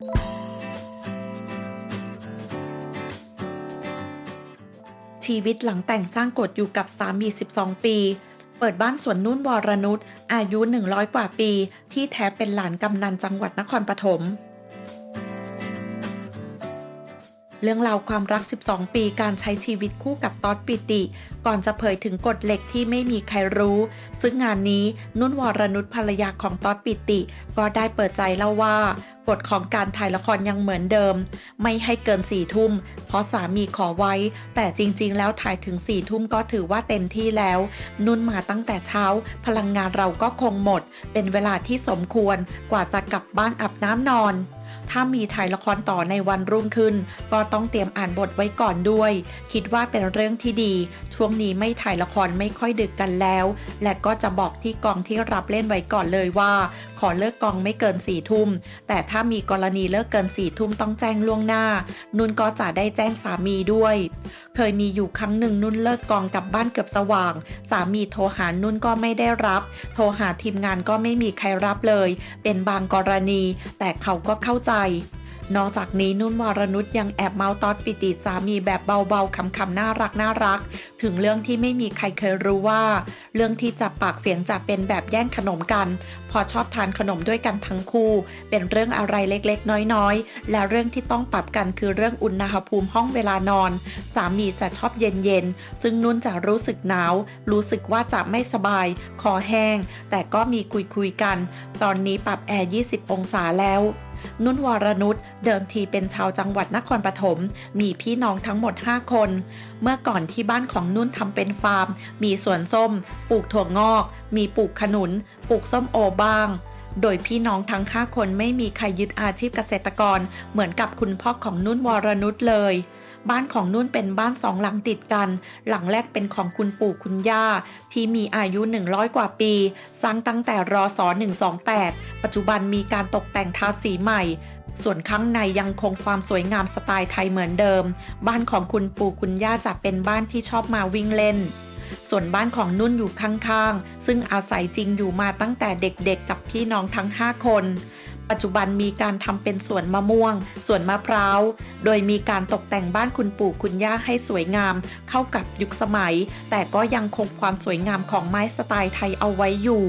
ชีวิตหลังแต่งสร้างกฎอยู่กับสามี 12 ปี เปิดบ้านสวนนุ่นวรนุชอายุ 100 กว่าปี ที่แท้เป็นหลานกำนันจังหวัดนครปฐม เรื่องราวความรัก 12 ปีการใช้ชีวิตคู่กับต๊อดปิติ ก่อนจะเผยถึงกฎเหล็กที่ไม่มีใครรู้ ซึ่งงานนี้นุ่นวรนุชภรรยาของต๊อดปิติ ก็ได้เปิดใจเล่าว่ากฎของการถ่ายละครยังเหมือนเดิม ไม่ให้เกินสี่ทุ่ม เพราะสามีขอไว้ แต่จริง ๆ แล้วถ่ายถึงสี่ทุ่มก็ถือว่าเต็มที่แล้ว นุ่นมาตั้งแต่เช้า พลังงานเราก็คงหมด เป็นเวลาที่สมควรกว่าจะกลับบ้านอาบน้ำนอน ถ้ามีถ่ายละครต่อในวันรุ่งขึ้น ก็ต้องเตรียมอ่านบทไว้ก่อนด้วย คิดว่าเป็นเรื่องที่ดี ช่วงนี้ไม่ถ่ายละครไม่ค่อยดึกกันแล้ว และก็จะบอกที่กองที่รับเล่นไว้ก่อนเลยว่า ขอเลิกกองไม่เกินสี่ทุ่ม แต่ถ้ามีกรณีเลิกเกินสี่ทุ่มต้องแจ้งล่วงหน้า นุ่นก็จะได้แจ้งสามีด้วย เคยมีอยู่ครั้งหนึ่งนุ่นเลิกกองกลับบ้านเกือบสว่าง สามีโทรหานุ่นก็ไม่ได้รับ โทรหาทีมงานก็ไม่มีใครรับเลย เป็นบางกรณี แต่เขาก็เข้าใจ นอกจากนี้นุ่นวรนุชยังแอบเมาตอดปิติสามีแบบเบาๆคำๆน่ารักน่ารัก ถึงเรื่องที่ไม่มีใครเคยรู้ว่า เรื่องที่จับปากเสียงจะเป็นแบบแย่งขนมกัน พอชอบทานขนมด้วยกันทั้งคู่ เป็นเรื่องอะไรเล็กๆ น้อยๆ และเรื่องที่ต้องปรับกันคือเรื่องอุณหภูมิห้องเวลานอน สามีจะชอบเย็นๆ ซึ่งนุ่นจะรู้สึกหนาว รู้สึกว่าจะไม่สบาย คอแห้ง แต่ก็มีคุยๆกัน ตอนนี้ปรับแอร์ 20 องศาแล้ว นุ่นวรนุชเดิมทีเป็นชาวจังหวัดนครปฐมมีพี่น้องทั้งหมด 5 คน เมื่อก่อนที่บ้านของนุ่นทำเป็นฟาร์ม มีสวนส้ม ปลูกถั่วงอก มีปลูกขนุน ปลูกส้มโอบ้าง โดยพี่น้องทั้ง 5 คนไม่มีใครยึดอาชีพเกษตรกร เหมือนกับคุณพ่อของนุ่นวรนุชเลย บ้านของนุ่นเป็นบ้านสองหลังติดกัน หลังแรกเป็นของคุณปู่คุณย่า ที่มีอายุ 100 กว่าปี สร้างตั้งแต่รศ128 ปัจจุบันมีการตกแต่งทาสีใหม่ส่วนข้างในยังคงความสวยงามสไตล์ไทยเหมือนเดิม บ้านของคุณปู่คุณย่าจะเป็นบ้านที่ชอบมาวิ่งเล่น ส่วนบ้านของนุ่นอยู่ข้างๆ ซึ่งอาศัยจริงอยู่มาตั้งแต่เด็กๆ กับพี่น้องทั้ง 5 คน ปัจจุบันมีการทำเป็นสวนมะม่วง สวนมะพร้าว โดยมีการตกแต่งบ้านคุณปู่คุณย่าให้สวยงาม เข้ากับยุคสมัย แต่ก็ยังคงความสวยงามของไม้สไตล์ไทยเอาไว้อยู่